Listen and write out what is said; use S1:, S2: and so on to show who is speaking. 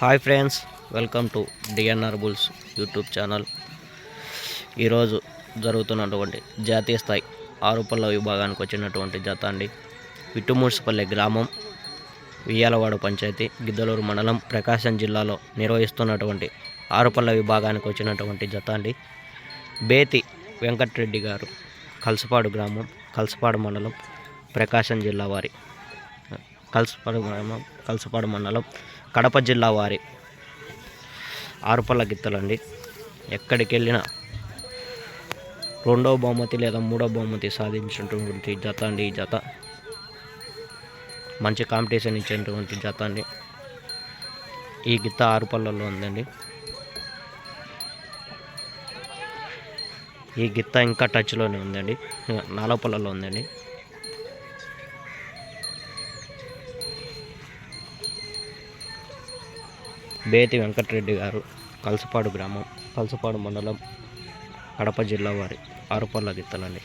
S1: Hi friends welcome to D N R bulls YouTube channel. ఈరోజు జరుగుతున్నటువంటి జాతీయ స్థాయి ఆరుపల్ల విభాగానికి వచ్చినటువంటి జత అండి. విట్టుమూడ్చిపల్లె గ్రామం వియ్యాలవాడ పంచాయతీ గిద్దలూరు మండలం ప్రకాశం జిల్లాలో నిర్వహిస్తున్నటువంటి ఆరుపల్ల విభాగానికి వచ్చినటువంటి జత అండి. బేతి వెంకట్రెడ్డి గారు కలసపాడు గ్రామం కలసపాడు మండలం ప్రకాశం జిల్లా వారి కలసపాడు గ్రామం కలసపాడు మండలం కడప జిల్లా వారి ఆరుపల్ల గిత్తలండి. ఎక్కడికి వెళ్ళినా రెండవ బహుమతి లేదా మూడో బహుమతి సాధించినటువంటి జత అండి ఈ జత. మంచి కాంపిటీషన్ ఇచ్చినటువంటి జత అండి. ఈ గిత్త ఆరుపల్లలో ఉందండి. ఈ గిత్త ఇంకా టచ్లోనే ఉందండి. నాలపల్లలో ఉందండి. బేతి వెంకటరెడ్డి గారు కలసపాడు గ్రామం కలసపాడు మండలం కడప జిల్లా వారి ఆరుపల్ల గిత్తలండి